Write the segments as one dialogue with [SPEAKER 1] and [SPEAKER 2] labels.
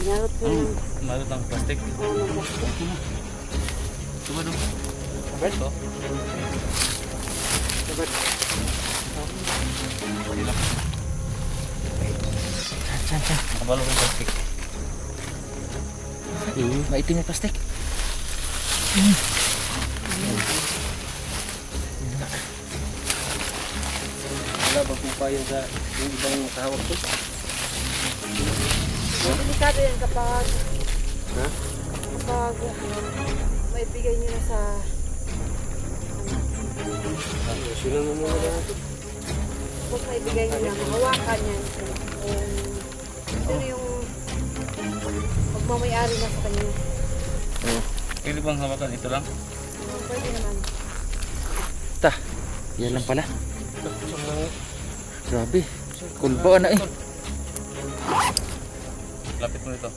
[SPEAKER 1] Binalot ko yung
[SPEAKER 2] Malot ng plastic.
[SPEAKER 1] ano ng plastic.
[SPEAKER 2] Ito ba doon? Ito? Hindi lang.
[SPEAKER 3] Saan, saan?
[SPEAKER 2] Nakabalot ng plastic.
[SPEAKER 3] Eh, maitim yung plastic.
[SPEAKER 4] Wala ba po pa yun sa yung ibang makahawak ko?
[SPEAKER 1] Delikado yan kapag
[SPEAKER 4] Ha?
[SPEAKER 1] kapag may bigay nyo na sa
[SPEAKER 4] Sunan mo muna natin.
[SPEAKER 1] Huwag may bigay nyo na mahawakan yan. Kung sino yung magmamayari na sa kanya.
[SPEAKER 2] Pwede bang hawakan ito lang?
[SPEAKER 1] Uh, pwede naman.
[SPEAKER 3] Ta, yan lang pala. Grabe. Kulbo na eh.
[SPEAKER 2] Lapit mo ito.
[SPEAKER 1] Sa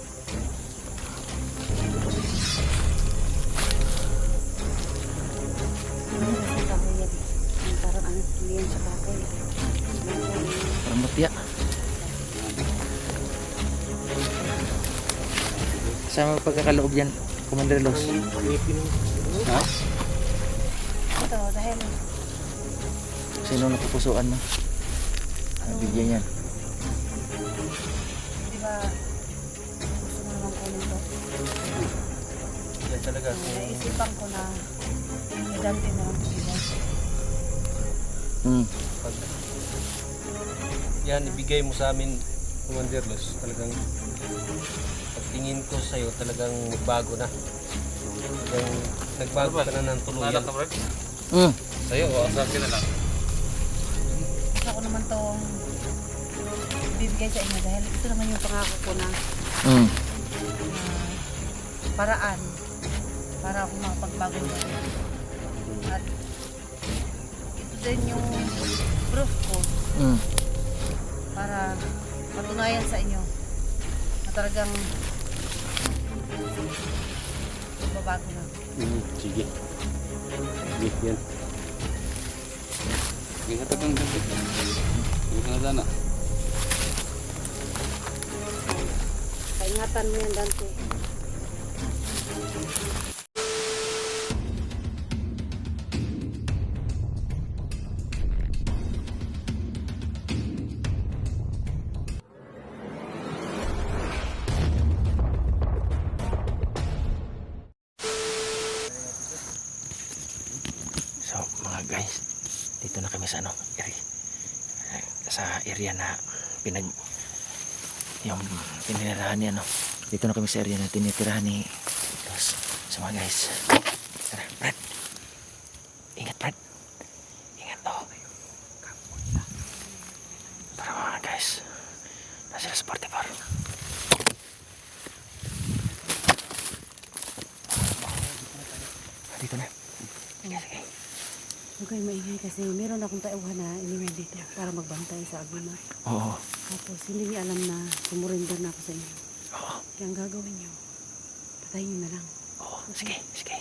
[SPEAKER 1] kahoy yan. Yung Parang ano, hindi yan sa kahoy.
[SPEAKER 3] Parang mutya. Sa mga pagkakaloob yan, Commander Los. Ha?
[SPEAKER 1] Ito, dahil
[SPEAKER 3] Sino napupusuan mo? Ang bigyan yan.
[SPEAKER 1] di ba
[SPEAKER 4] talaga.
[SPEAKER 1] Naisipan ko na dante na lang bigyan.
[SPEAKER 3] Hmm.
[SPEAKER 4] Pag, yan, ibigay mo sa amin, Commander Los. Talagang pagtingin ko sa'yo, talagang bago na. Talagang nagbago ka na ng tuluyan.
[SPEAKER 2] Nalak ka, Brad?
[SPEAKER 3] Hmm.
[SPEAKER 2] Sa'yo o sa akin na lang?
[SPEAKER 1] Ako naman tong bibigay sa inyo dahil ito naman yung pangako ko na
[SPEAKER 3] Hmm.
[SPEAKER 1] ah, paraan para ako makapagbago. At ito din yung proof ko
[SPEAKER 3] Hmm.
[SPEAKER 1] para patunayan sa inyo na talagang babago na.
[SPEAKER 4] Mm, sige. Sige, yan.
[SPEAKER 2] Ingat ka ng plastic. Ingat ka na sana.
[SPEAKER 1] Kaingatan mo yan, Dante.
[SPEAKER 3] So, mga guys, dito na kami sa ano, area, sa area na pinag yung tinitirahan niya, no? Dito na kami sa area na tinitirahan ni Los. So, mga guys, tara, Brad. Ingat, Brad. Ingat, oh. Tara, mga guys. Nasa sila sa 44. Dito na. Sige, sige.
[SPEAKER 1] Huwag kayong maingay kasi meron akong tauhan na iniwan dito para magbantay sa aguma.
[SPEAKER 3] Oo.
[SPEAKER 1] Tapos hindi niya alam na sumurrender na ako sa inyo.
[SPEAKER 3] Oo.
[SPEAKER 1] Kaya ang gagawin niyo, patayin niyo na lang.
[SPEAKER 3] Oo. Sige, sige.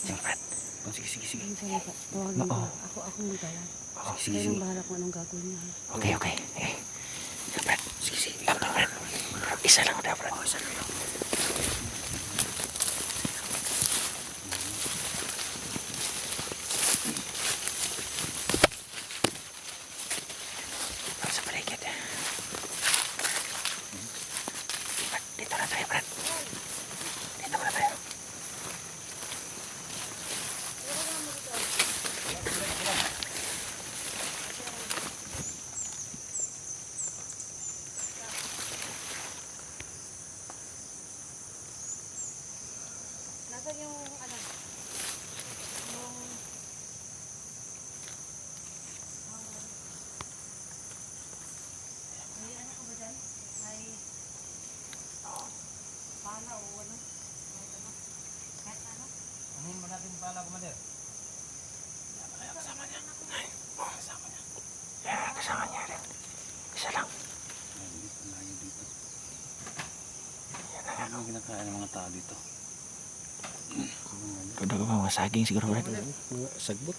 [SPEAKER 3] Sige, Brad. Oh, sige, sige, sige.
[SPEAKER 1] Ayun sa mga tawagin ko.
[SPEAKER 3] Oo.
[SPEAKER 1] Ako, akong magawad.
[SPEAKER 3] Oo, sige,
[SPEAKER 1] Kayo
[SPEAKER 3] sige.
[SPEAKER 1] nang bahala kung anong gagawin niyo. ha?
[SPEAKER 3] Okay, okay. Okay. Sige, Brad. Sige, sige. Na, Brad. Isa lang udah, Brad. isa lang. Brad, sa paligid. Brad, dito na tayo, Brad. Dito na tayo.
[SPEAKER 1] Nasaan yung ano? Yung... May ano ko ba dyan? May... Pala o ano? Kahit ano? Kahit ano?
[SPEAKER 4] Anin mo natin pala, Commander.
[SPEAKER 3] Yan, kasama niya rin. Isa lang.
[SPEAKER 2] Ano ang kinakain ng mga tao dito?
[SPEAKER 3] saging siguro brad.
[SPEAKER 4] Mga sagbot.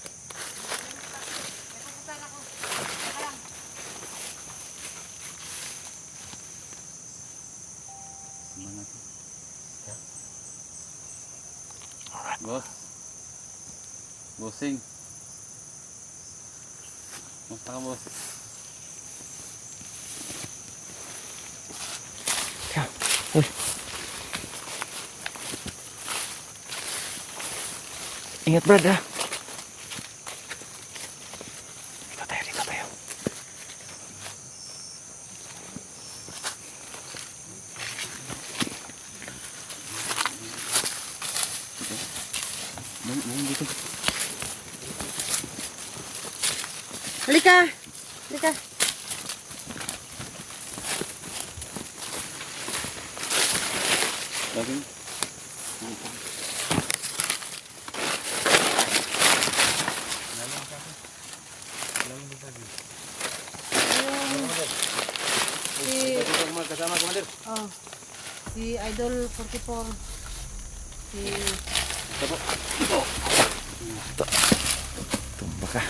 [SPEAKER 2] Bos. Bosing. Musta ka, boss?
[SPEAKER 3] Uy. Ingat Brad ha. Dito tayo, dito tayo.
[SPEAKER 2] Dali, dali dito.
[SPEAKER 1] Halika! Halika!
[SPEAKER 2] Dali.
[SPEAKER 1] Si,
[SPEAKER 4] Kasama, Commander.
[SPEAKER 1] oh, si Idol 44. Si,
[SPEAKER 3] Tumba ka.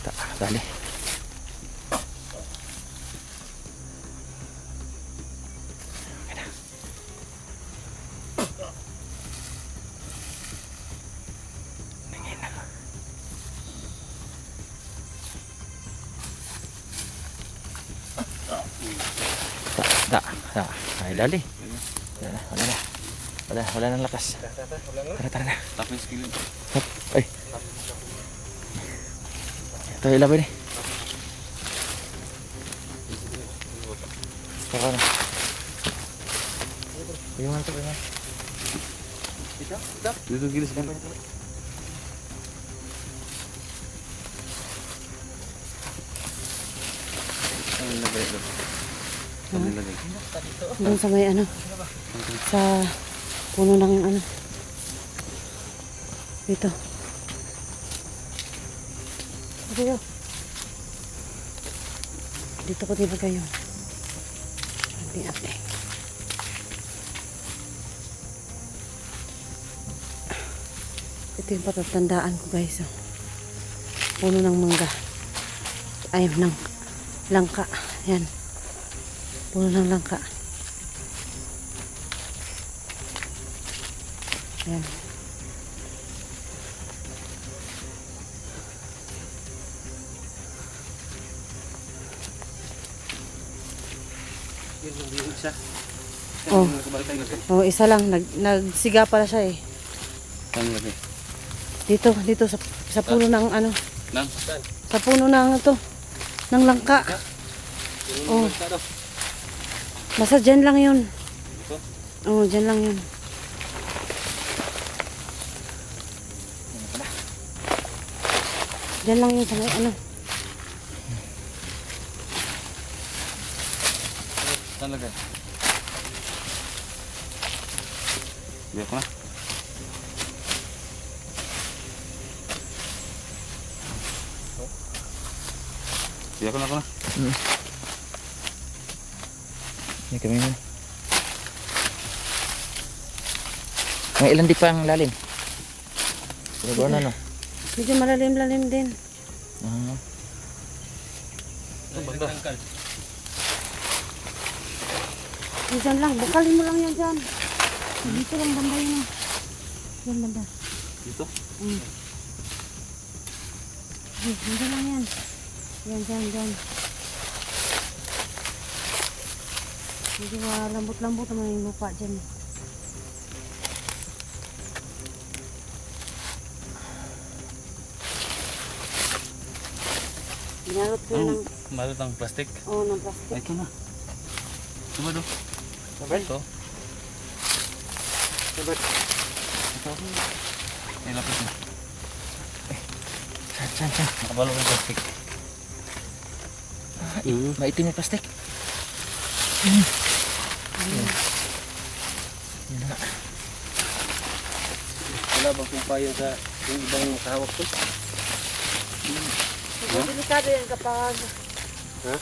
[SPEAKER 3] Ta, dali. Dali. Wala na, wala na. Wala, wala nang lakas. Tara, tara na. Hop. Ay. Ito ilaban eh. Saka na. Yung ano to, yung ano.
[SPEAKER 2] Dito gilis ka. Ano nilagay ito? Ano nilagay?
[SPEAKER 1] Doon sa may ano, sa puno ng ano. Dito. Dito. Dito ko diba kayo? Ate, ate. Ito yung patatandaan ko guys. Oh. Puno ng mangga. Ay, ng langka. Yan. Puno ng langka. Yan.
[SPEAKER 4] Yun, hindi yung isa.
[SPEAKER 1] Oh. Oh, isa lang. Nag, nagsiga pala siya eh.
[SPEAKER 2] Ano nilagay?
[SPEAKER 1] Dito, dito sa, sa puno ng ano.
[SPEAKER 2] Nang?
[SPEAKER 1] Sa puno ng ano to. Ng langka. Oh. Basta dyan lang yun. Oo, oh, dyan lang yun. Dyan lang yun sa may ano.
[SPEAKER 2] Saan lagay? Biyak na. Biyak na ako na.
[SPEAKER 3] Hindi kami mo. May ilan di pa ang lalim? Siguro na no?
[SPEAKER 1] Medyo malalim-lalim din.
[SPEAKER 3] Ah,
[SPEAKER 4] Tangkal.
[SPEAKER 1] Yung Dyan lang. Bukalin mo lang yan dyan. Dito lang banda yun. ah. Yan banda.
[SPEAKER 2] Dito?
[SPEAKER 1] Mm. Dito lang yan. Yan, dyan, dyan. Medyo ah, lambot-lambot naman yung lupa dyan. eh. Binalot ko
[SPEAKER 2] Ano?
[SPEAKER 1] ng,
[SPEAKER 2] Malot ang plastic.
[SPEAKER 1] oh, ng plastic.
[SPEAKER 2] Ay, ito na. Diba do? Ito. Ito. Ay, lapit na.
[SPEAKER 3] saan, saan, saan?
[SPEAKER 2] Nakabalot ang plastic.
[SPEAKER 3] Maitim yung plastic.
[SPEAKER 4] Wala bang kumpayan sa yung ibang makahawak ko?
[SPEAKER 1] Delikado yan kapag
[SPEAKER 4] Ha?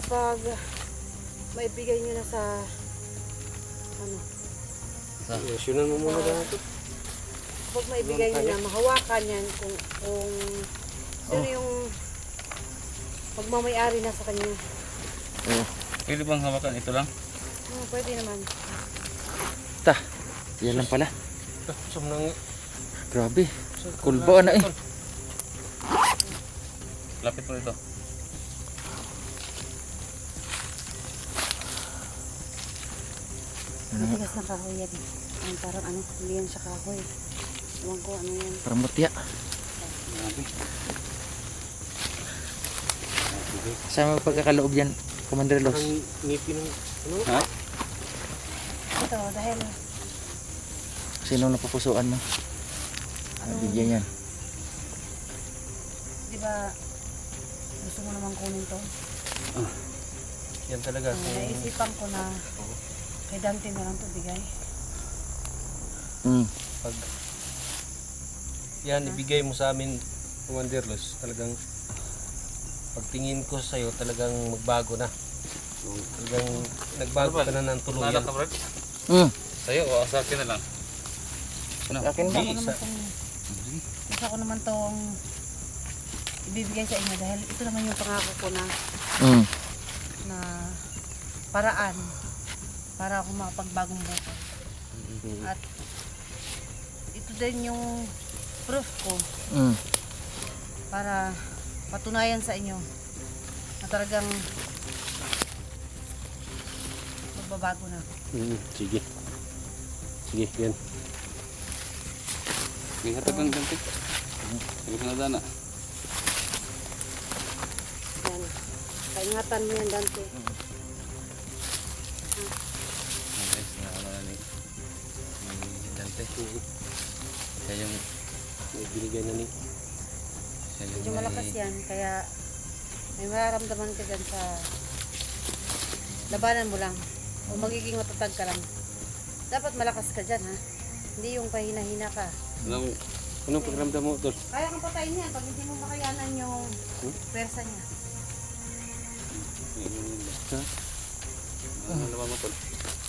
[SPEAKER 1] kapag maibigay nyo na sa ano,
[SPEAKER 4] Yasyunan mo muna daw ito.
[SPEAKER 1] kapag maibigay nyo na mahawakan yan kung kung sino yung pagmamayari na sa kanya.
[SPEAKER 2] Pwede bang hawakan? Ito lang?
[SPEAKER 1] Oh, pwede naman.
[SPEAKER 3] Ta, yan lang pala.
[SPEAKER 4] Sum nang
[SPEAKER 3] Grabe. Kulba na eh.
[SPEAKER 2] Lapit mo dito.
[SPEAKER 1] Matigas na kahoy yan. Ang parang ano, hindi yan siya kahoy. Ewan ko ano yan.
[SPEAKER 3] Parang mutya. Sa mga pagkakaloob yan, Commander Los.
[SPEAKER 4] Ang ngipin ng ano?
[SPEAKER 2] Ha?
[SPEAKER 1] Ito, dahil
[SPEAKER 3] Sino napupusuan mo? Ano bigyan yan?
[SPEAKER 1] di ba gusto mo naman kunin to?
[SPEAKER 4] Yan talaga.
[SPEAKER 1] Ang
[SPEAKER 4] Kung
[SPEAKER 1] naisipan ko na kay Dante na lang to bigay.
[SPEAKER 3] Mm.
[SPEAKER 4] pag yan ibigay mo sa amin Commander Los talagang pagtingin ko sa iyo talagang magbago na talagang nagbago ka na ng tuluyan
[SPEAKER 2] Nalak ka, Brad?
[SPEAKER 3] Mm.
[SPEAKER 2] Sa'yo o sa akin na lang? Ano?
[SPEAKER 3] Akin ba?
[SPEAKER 1] Gusto ko naman tong gusto ko naman tong ibibigay sa inyo dahil ito naman yung pangako ko na
[SPEAKER 3] Mm.
[SPEAKER 1] na paraan para ako makapagbagong buhay. At ito din yung proof ko
[SPEAKER 3] Mm.
[SPEAKER 1] para patunayan sa inyo na talagang magbabago na.
[SPEAKER 4] Mm, sige sige yan
[SPEAKER 2] May hatag kang ganti. Sige na dana.
[SPEAKER 1] Yan. Kaingatan mo yan, Dante.
[SPEAKER 2] Guys, na ano na ni ni Dante. Siya yung
[SPEAKER 4] may binigay na ni
[SPEAKER 2] yung
[SPEAKER 1] Medyo
[SPEAKER 2] may-
[SPEAKER 1] malakas yan, kaya may mararamdaman ka dyan sa labanan mo lang. O magiging matatag ka lang. Dapat malakas ka dyan, ha? Hindi yung pahina-hina ka.
[SPEAKER 2] Anong
[SPEAKER 4] anong pakiramdam mo tol
[SPEAKER 1] Kaya kang patayin yan pag hindi mo makayanan yung pwersa niya.
[SPEAKER 4] Ha?
[SPEAKER 2] ano naman mo tol?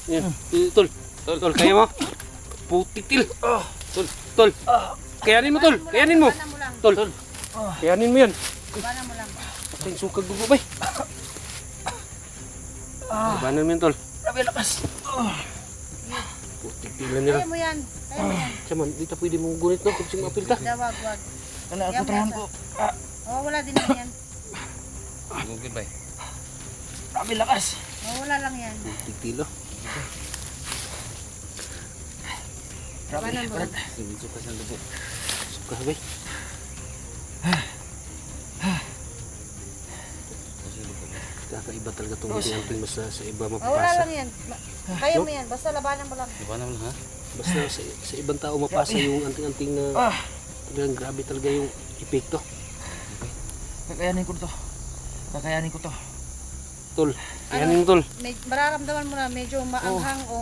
[SPEAKER 4] yan Eh, tol tol tol kaya mo putitil tol tol kayanin mo tol kayanin mo
[SPEAKER 1] Labanan mo lang.
[SPEAKER 4] tol kayanin mo yan
[SPEAKER 1] Labanan mo lang.
[SPEAKER 4] Patay sukag dugo bay Labanan mo yan tol
[SPEAKER 3] Grabe lakas.
[SPEAKER 4] Putitilan nila
[SPEAKER 1] Kaya mo yan. Kaya mo yan.
[SPEAKER 4] Siya man, di ta pwede mong gunit no, kung sing apil ta.
[SPEAKER 1] Dawag, wag.
[SPEAKER 3] Wala ako trahan ko.
[SPEAKER 1] Mawawala din naman yan.
[SPEAKER 2] Google ba?
[SPEAKER 3] Grabe lakas.
[SPEAKER 1] Mawawala lang yan.
[SPEAKER 4] Titilo.
[SPEAKER 3] Grabe.
[SPEAKER 1] Labanan mo lang.
[SPEAKER 2] Sige, sukas ng dugo.
[SPEAKER 4] Suka bay. Kakaiba talaga itong anting mo sa, sa iba
[SPEAKER 1] Mawala
[SPEAKER 4] mapapasa.
[SPEAKER 1] lang yan. Kaya mo yan. Basta labanan mo lang.
[SPEAKER 2] Di ba naman ha?
[SPEAKER 4] Basta sa, sa ibang tao mapasa yung anting-anting na
[SPEAKER 3] Ah,
[SPEAKER 4] talagang grabe talaga yung epekto.
[SPEAKER 3] kakayanin ko to. Kakayanin ko to.
[SPEAKER 4] Tol, yan yung tol.
[SPEAKER 1] May, mararamdaman mo na medyo maanghang o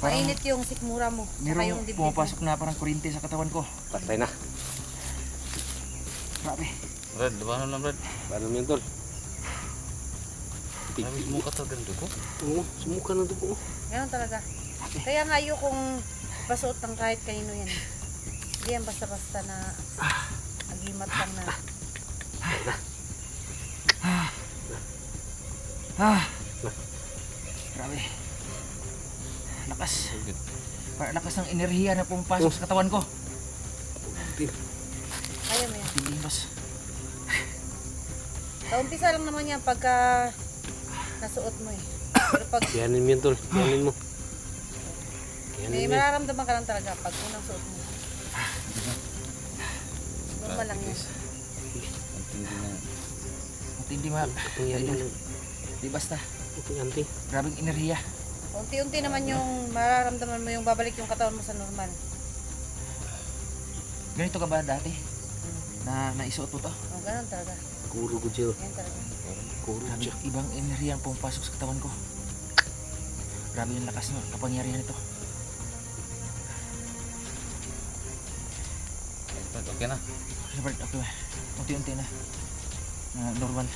[SPEAKER 3] Parang
[SPEAKER 1] mainit yung sikmura mo. Saka yung mo.
[SPEAKER 3] pumapasok na parang kuryente sa katawan ko.
[SPEAKER 4] Patay na.
[SPEAKER 3] Grabe.
[SPEAKER 2] Brad, di ba naman Brad?
[SPEAKER 4] Paano mo yan tol?
[SPEAKER 2] Marami sumukat talaga ng dugo.
[SPEAKER 4] Oo, sumuka ng dugo.
[SPEAKER 1] Ganun talaga. Kaya nga kung pasuot ng kahit kanino yan. Hindi yan basta-basta na agimat lang na.
[SPEAKER 3] Ah. Grabe. Lakas. Parang lakas ng enerhiya na pumapasok sa katawan ko.
[SPEAKER 1] Kaya mo yan.
[SPEAKER 3] Hindi mas.
[SPEAKER 1] Sa umpisa lang naman yan pagka nasuot mo eh. Pero pag
[SPEAKER 4] Yanin mo yan tol. Yanin mo. Yanin
[SPEAKER 1] may
[SPEAKER 4] mo yan.
[SPEAKER 1] mararamdaman ka lang talaga pag unang suot mo. Normal lang yan.
[SPEAKER 2] Ang tindi na.
[SPEAKER 3] At hindi ma...
[SPEAKER 4] Kapangyarihan ng
[SPEAKER 3] Di basta.
[SPEAKER 4] anting-anting.
[SPEAKER 3] Grabing enerhiya.
[SPEAKER 1] Unti-unti naman yung mararamdaman mo yung babalik yung katawan mo sa normal.
[SPEAKER 3] Ganito ka ba dati? Na naisuot mo to?
[SPEAKER 1] O, ganun talaga.
[SPEAKER 4] Kuro ko siya.
[SPEAKER 1] Yan talaga.
[SPEAKER 4] Kuro
[SPEAKER 3] Grabe, ibang enerhiya ang pumapasok sa katawan ko. Grabe yung lakas ng kapangyarihan nito.
[SPEAKER 2] Brad, okay na.
[SPEAKER 3] Robert, okay ba? Unti-unti na. Na normal.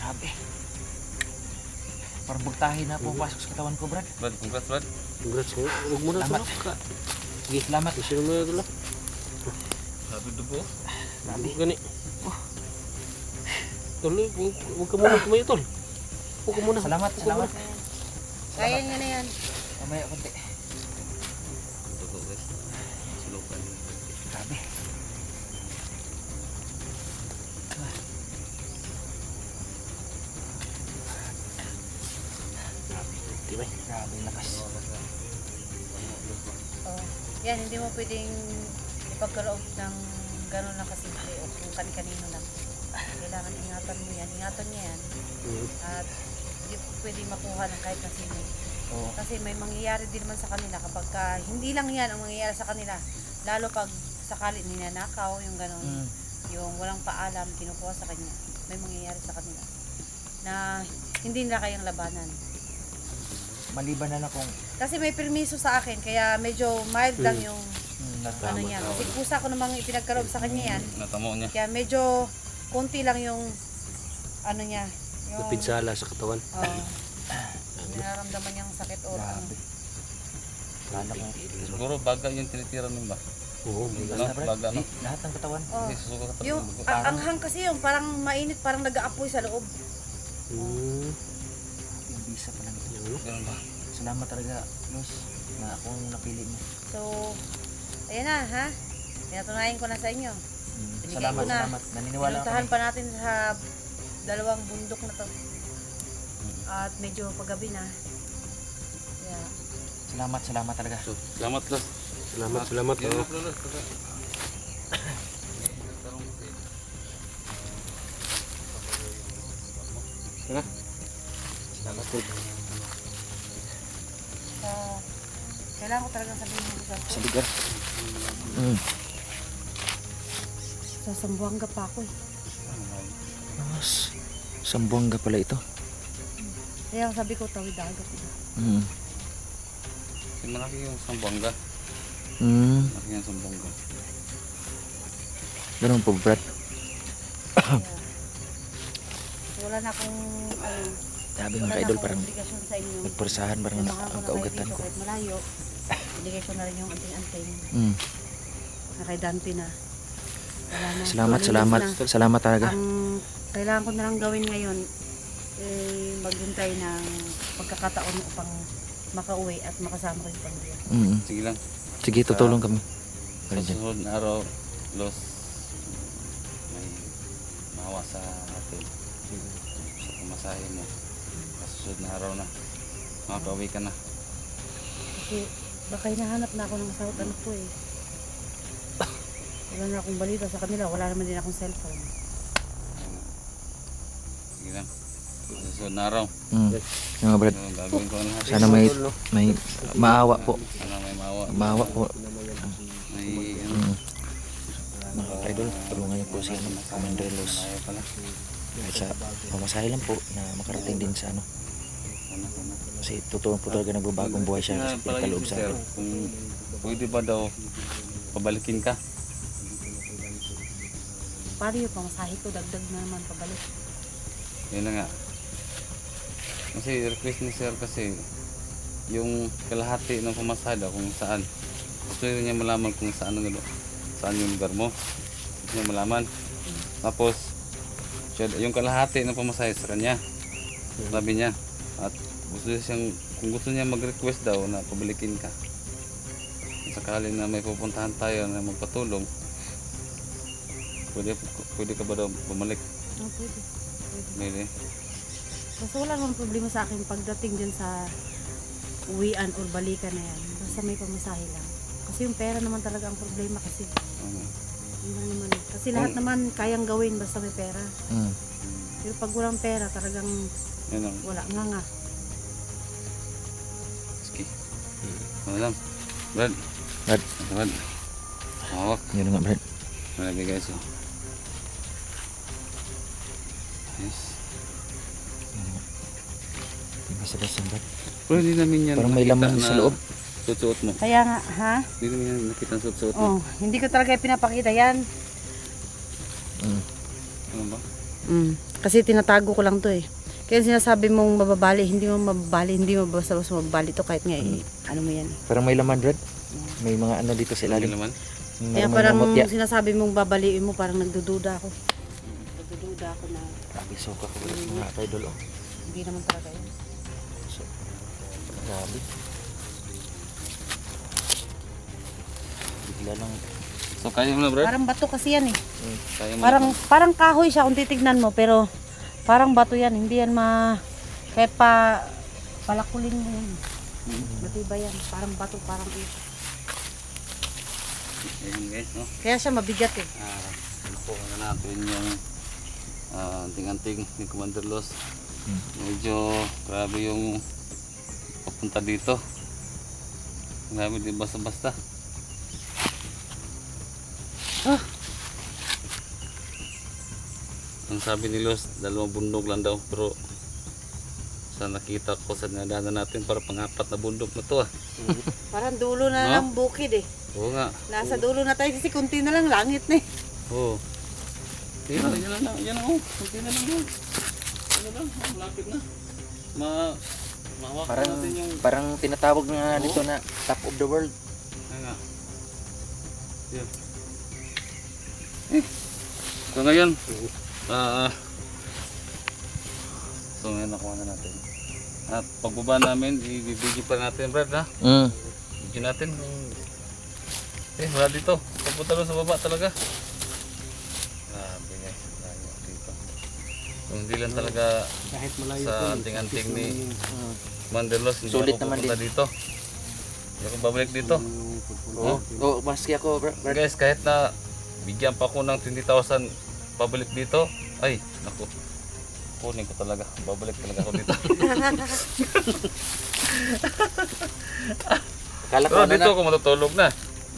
[SPEAKER 3] Grabe. Parang bugtahin na pumapasok sa katawan ko, Brad.
[SPEAKER 2] Brad, congrats Brad.
[SPEAKER 4] Congrats mo. Huwag mo na
[SPEAKER 3] Salamat. Sige, salamat.
[SPEAKER 4] Isin mo na
[SPEAKER 2] sabi dubo.
[SPEAKER 3] Sabi.
[SPEAKER 4] Gani. Oh. Tol, eh, huwag ka muna tumayo, tol. Huwag ka muna.
[SPEAKER 3] Salamat, salamat.
[SPEAKER 4] muna.
[SPEAKER 1] Kaya nga na yan.
[SPEAKER 3] Mamaya konti.
[SPEAKER 2] Guys.
[SPEAKER 3] Silukan. Grabe. Di ba? Grabe lakas.
[SPEAKER 1] Oh. Yan, hindi mo pwedeng ipagkaloob ng gano'n lang kasimple o kung kani-kanino lang. Kailangan ingatan mo yan. Ingatan niya yan. At hindi po pwedeng makuha ng kahit na sino.
[SPEAKER 3] Oo.
[SPEAKER 1] Kasi may mangyayari din naman sa kanila kapag ka, hindi lang yan ang mangyayari sa kanila. Lalo pag sakali ninanakaw, yung gano'n,
[SPEAKER 3] Mm.
[SPEAKER 1] yung walang paalam, kinukuha sa kanya. May mangyayari sa kanila. Na hindi nila kayang labanan.
[SPEAKER 3] Maliban na lang kung
[SPEAKER 1] Kasi may permiso sa akin, kaya medyo mild lang yung
[SPEAKER 3] mm,
[SPEAKER 1] ano niya. Kasi kusa ko namang ipinagkaloob sa kanya yan.
[SPEAKER 2] Natamo niya.
[SPEAKER 1] Kaya medyo konti lang yung ano niya. Yung,
[SPEAKER 4] Napinsala sa katawan.
[SPEAKER 1] Oo. nararamdaman niyang sakit o ano.
[SPEAKER 2] Siguro baga yung tinitira mo ba?
[SPEAKER 4] Oo,
[SPEAKER 2] No,
[SPEAKER 3] basta Brad,
[SPEAKER 2] baga no.
[SPEAKER 3] di, lahat ng katawan.
[SPEAKER 1] Oh. Yung ang anghang kasi yung parang mainit, parang nag-aapoy sa loob.
[SPEAKER 4] Mm.
[SPEAKER 3] Yung visa pa lang ito.
[SPEAKER 2] Ganun ba?
[SPEAKER 3] Salamat talaga, Los, na akong napili mo.
[SPEAKER 1] So, ayan na ha. Pinatunayan ko na sa inyo.
[SPEAKER 3] Mm,
[SPEAKER 1] Binigay
[SPEAKER 3] Salamat,
[SPEAKER 1] ko na.
[SPEAKER 3] salamat. Naniniwala
[SPEAKER 1] Pinuntahan
[SPEAKER 3] kami.
[SPEAKER 1] pa natin sa dalawang bundok na to. At medyo paggabi na. Yeah.
[SPEAKER 3] Salamat, salamat talaga.
[SPEAKER 2] So, salamat Los.
[SPEAKER 4] Salamat, salamat. Oh.
[SPEAKER 2] na, Los.
[SPEAKER 4] Tara. Salamat po.
[SPEAKER 1] So, kailangan ko talagang sabihin mo sa
[SPEAKER 3] Sa lugar. Mm.
[SPEAKER 1] Sa Sambuanga pa ako eh.
[SPEAKER 3] Mas, Sambuanga pala ito.
[SPEAKER 1] Kaya ang sabi ko, tawid dagat.
[SPEAKER 3] Mm.
[SPEAKER 2] Si malaki yung Sambonga.
[SPEAKER 3] Mm.
[SPEAKER 2] Malaki yung Sambonga.
[SPEAKER 3] Ganun po, Brad.
[SPEAKER 1] Kaya, wala na akong ano,
[SPEAKER 3] Sabi mga
[SPEAKER 1] na
[SPEAKER 3] idol, parang
[SPEAKER 1] obligasyon
[SPEAKER 3] nagpursahan, parang
[SPEAKER 1] Samahan
[SPEAKER 3] na,
[SPEAKER 1] ko
[SPEAKER 3] ang
[SPEAKER 1] na kayo
[SPEAKER 3] kaugatan
[SPEAKER 1] dito
[SPEAKER 3] ko.
[SPEAKER 1] kahit malayo. Ibigay ko na rin yung anting-anting
[SPEAKER 3] Mm.
[SPEAKER 1] Na kay Dante na. Wala na.
[SPEAKER 3] Salamat,
[SPEAKER 1] Malinis
[SPEAKER 3] salamat.
[SPEAKER 1] na.
[SPEAKER 3] Salamat talaga.
[SPEAKER 1] Ang kailangan ko na lang gawin ngayon eh maghintay ng pagkakataon upang makauwi at makasama ko yung pamilya.
[SPEAKER 3] Mm.
[SPEAKER 2] Sige lang.
[SPEAKER 3] Sige, tutulong kami.
[SPEAKER 2] Sa susunod na araw, Los, may mahawa sa atin. Sa pamasahe mo. Sa susunod na araw na. Makakauwi ka na.
[SPEAKER 1] Kasi baka hinahanap na ako ng sahot ano ko eh. Wala na akong balita sa kanila. Wala naman din akong cellphone.
[SPEAKER 2] Sige lang. Susunod na araw.
[SPEAKER 3] Mm. Yung
[SPEAKER 2] gagawin ko na.
[SPEAKER 3] sana may, may maawa po.
[SPEAKER 2] Sana may mahawa.
[SPEAKER 3] Maawa po.
[SPEAKER 2] May ano.
[SPEAKER 3] Mm. Mga idol, tulungan niyo po si ano, Commander Los. Kahit sa pamasahe lang po na makarating din sa ano.
[SPEAKER 2] Sana, sana.
[SPEAKER 3] Kasi totoo po talaga nagbabagong buhay siya kasi pinagkaloob
[SPEAKER 2] yung
[SPEAKER 3] sa akin.
[SPEAKER 2] kung pwede ba daw pabalikin ka?
[SPEAKER 1] Paano yung pamasahe ko? Dagdag na naman pabalik.
[SPEAKER 2] Yun na nga. Kasi request ni sir kasi yung kalahati ng pumasada kung saan. Gusto niya malaman kung saan ang lugar, saan yung lugar mo. Gusto niya malaman. Tapos siya- yung kalahati ng pamasahe sa kanya. Sabi niya. At gusto niya siyang kung gusto niya mag-request daw na pabalikin ka. Sakali na may pupuntahan tayo na magpatulong. Pwede, pwede ka ba daw bumalik?
[SPEAKER 1] Oh, pwede. Pwede.
[SPEAKER 2] Pwede.
[SPEAKER 1] Basta wala namang problema sa akin pagdating dyan sa uwian or balikan na yan. Basta may pamasahe lang. Kasi yung pera naman talaga ang problema kasi.
[SPEAKER 2] Ano?
[SPEAKER 1] Yun lang naman. Kasi lahat naman kayang gawin basta may pera.
[SPEAKER 3] Mm.
[SPEAKER 1] Pero pag walang pera talagang
[SPEAKER 2] Yan ang
[SPEAKER 1] wala nga nga.
[SPEAKER 2] Sige. Ano lang? Brad.
[SPEAKER 3] Brad.
[SPEAKER 2] Brad. Hawak.
[SPEAKER 3] Yun nga, Brad.
[SPEAKER 2] Malagay guys. Oh.
[SPEAKER 3] Basta-basta, Brad.
[SPEAKER 2] Pero hindi namin yan
[SPEAKER 3] Parang may
[SPEAKER 2] nakita
[SPEAKER 3] laman sa
[SPEAKER 2] na
[SPEAKER 3] loob.
[SPEAKER 2] Suot-suot mo.
[SPEAKER 1] Kaya nga, ha?
[SPEAKER 2] Hindi namin yan nakita ang suot-suot mo.
[SPEAKER 1] Oh, hindi ko talaga pinapakita yan.
[SPEAKER 3] Mm.
[SPEAKER 2] Ano ba?
[SPEAKER 1] Mm. Kasi tinatago ko lang to eh. Kaya sinasabi mong mababali, hindi mo mababali, hindi mo basta-basta mababali to kahit nga eh, ano mo yan.
[SPEAKER 3] Parang may laman, Brad. May mga ano dito sa
[SPEAKER 2] Ano
[SPEAKER 3] ilalim.
[SPEAKER 2] naman?
[SPEAKER 3] Yung
[SPEAKER 1] Kaya
[SPEAKER 3] mga
[SPEAKER 1] parang
[SPEAKER 3] mamutya.
[SPEAKER 1] sinasabi mong babaliin mo, parang nagdududa ako. Nagdududa ako na
[SPEAKER 3] Grabe, suka ko Brad. Mga idol, oh.
[SPEAKER 1] hindi naman talaga yun.
[SPEAKER 3] Grabe. Bigla lang.
[SPEAKER 2] So kaya mo na Brad?
[SPEAKER 1] Parang bato kasi yan eh.
[SPEAKER 2] Kaya mo
[SPEAKER 1] Parang
[SPEAKER 2] na.
[SPEAKER 1] parang kahoy siya kung titignan mo pero parang bato yan, hindi yan ma kahit pa Palakulin mo yan. Matibay yan. Parang bato, parang ito.
[SPEAKER 2] Ayan guys, no?
[SPEAKER 1] Kaya siya mabigat eh.
[SPEAKER 2] Ah, po na natin yung ah, anting-anting ni Commander Los. Medyo grabe yung papunta dito. Grabe di basta-basta.
[SPEAKER 1] Ah.
[SPEAKER 2] Ang sabi ni Los, dalawang bundok lang daw pero sa nakita ko sa nadaanan natin para pangapat na bundok na to ah.
[SPEAKER 1] Parang dulo na
[SPEAKER 2] No?
[SPEAKER 1] ng bukid eh.
[SPEAKER 2] Oo nga.
[SPEAKER 1] Nasa dulo na tayo kasi kunti na lang langit na eh.
[SPEAKER 2] Oo. Yan, yan lang, yan lang, oh. Kunti na lang yun. Ano lang, oh, malapit na. Ma, mahawakan
[SPEAKER 3] Parang,
[SPEAKER 2] natin yung,
[SPEAKER 3] parang tinatawag nga
[SPEAKER 2] Oo.
[SPEAKER 3] nito na top of the world.
[SPEAKER 2] Yan nga. Yan. Eh. So ngayon, ah, so ngayon nakuha na natin. At pagbaba namin, ibibigay pa natin, Brad, ha?
[SPEAKER 3] Mm.
[SPEAKER 2] Video natin. Eh, wala dito. Papunta doon sa baba talaga. Grabe guys. Layo dito. Kung hindi lang talaga
[SPEAKER 4] Kahit malayo
[SPEAKER 2] sa
[SPEAKER 4] po,
[SPEAKER 2] anting-anting ni
[SPEAKER 3] Mm.
[SPEAKER 2] Mandelos, hindi
[SPEAKER 3] Sulit
[SPEAKER 2] ako
[SPEAKER 3] naman
[SPEAKER 2] pupunta dito. Hindi ako babalik dito.
[SPEAKER 3] Oo. Oh, maski ako, bro. bro.
[SPEAKER 2] Guys, kahit na bigyan pa ako ng 20,000 pabalik dito, ay, naku. Kunin ko talaga. Babalik talaga ako dito.
[SPEAKER 3] Akala ko
[SPEAKER 2] Pero
[SPEAKER 3] ano
[SPEAKER 2] dito
[SPEAKER 3] na.
[SPEAKER 2] ako matutulog na.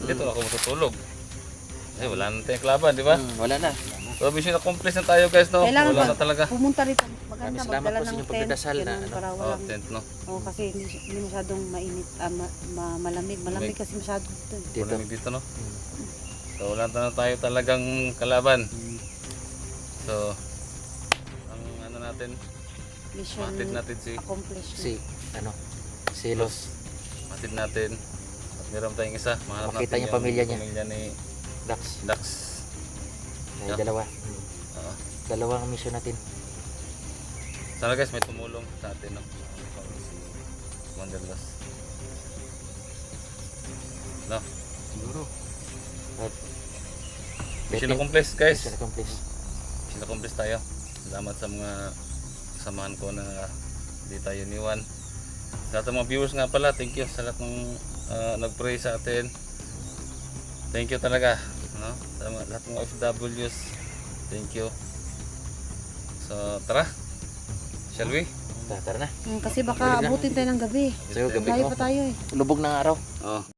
[SPEAKER 2] Dito na ako matutulog. Eh, wala na tayong kalaban, di ba?
[SPEAKER 3] Mm, wala na.
[SPEAKER 2] So, mission accomplished na tayo guys, no?
[SPEAKER 1] Kailangan
[SPEAKER 2] Wala na talaga.
[SPEAKER 1] Pumunta rito.
[SPEAKER 3] Maraming
[SPEAKER 1] Maganda
[SPEAKER 3] salamat
[SPEAKER 1] magdala
[SPEAKER 3] po sa
[SPEAKER 1] ng
[SPEAKER 3] inyong
[SPEAKER 1] tent.
[SPEAKER 3] pagdadasal na
[SPEAKER 1] ganun,
[SPEAKER 3] ano.
[SPEAKER 1] para
[SPEAKER 2] Oh,
[SPEAKER 1] walang,
[SPEAKER 2] tent, no?
[SPEAKER 1] oh, kasi hindi, hindi masyadong mainit, ah, ma- ma- malamig. Malamig kasi masyado dito. eh.
[SPEAKER 3] Dito.
[SPEAKER 2] Malamig dito, no? So, wala na tayo talagang kalaban. So, ang ano natin,
[SPEAKER 1] Mission
[SPEAKER 2] matid natin si,
[SPEAKER 1] accomplished.
[SPEAKER 3] Si, ano, si Los.
[SPEAKER 2] matid natin. At meron tayong isa, mahanap
[SPEAKER 3] Makita
[SPEAKER 2] natin
[SPEAKER 3] niya pamilya niya.
[SPEAKER 2] pamilya ni
[SPEAKER 3] Dax.
[SPEAKER 2] Dax.
[SPEAKER 3] May
[SPEAKER 2] Yeah.
[SPEAKER 3] dalawa.
[SPEAKER 2] Oo.
[SPEAKER 3] Dalawang mission natin.
[SPEAKER 2] Sana guys, may tumulong sa atin, no? Si Wanderlust. No?
[SPEAKER 4] Siguro.
[SPEAKER 3] At
[SPEAKER 2] Mission accomplished guys.
[SPEAKER 3] Mission accomplished.
[SPEAKER 2] Mission accomplished tayo. Salamat sa mga kasamahan ko na hindi tayo niwan. Sa lahat ng mga viewers nga pala, thank you sa lahat ng ah, nag-pray sa atin. Thank you talaga. No? Sa mga, lahat ng OFWs, thank you. So, tara. Shall we?
[SPEAKER 3] Tara, na.
[SPEAKER 1] Mm, kasi baka abutin tayo ng gabi.
[SPEAKER 3] So, gabi
[SPEAKER 1] Layo
[SPEAKER 3] ko.
[SPEAKER 1] pa tayo eh.
[SPEAKER 3] Lubog ng araw.
[SPEAKER 2] Oh.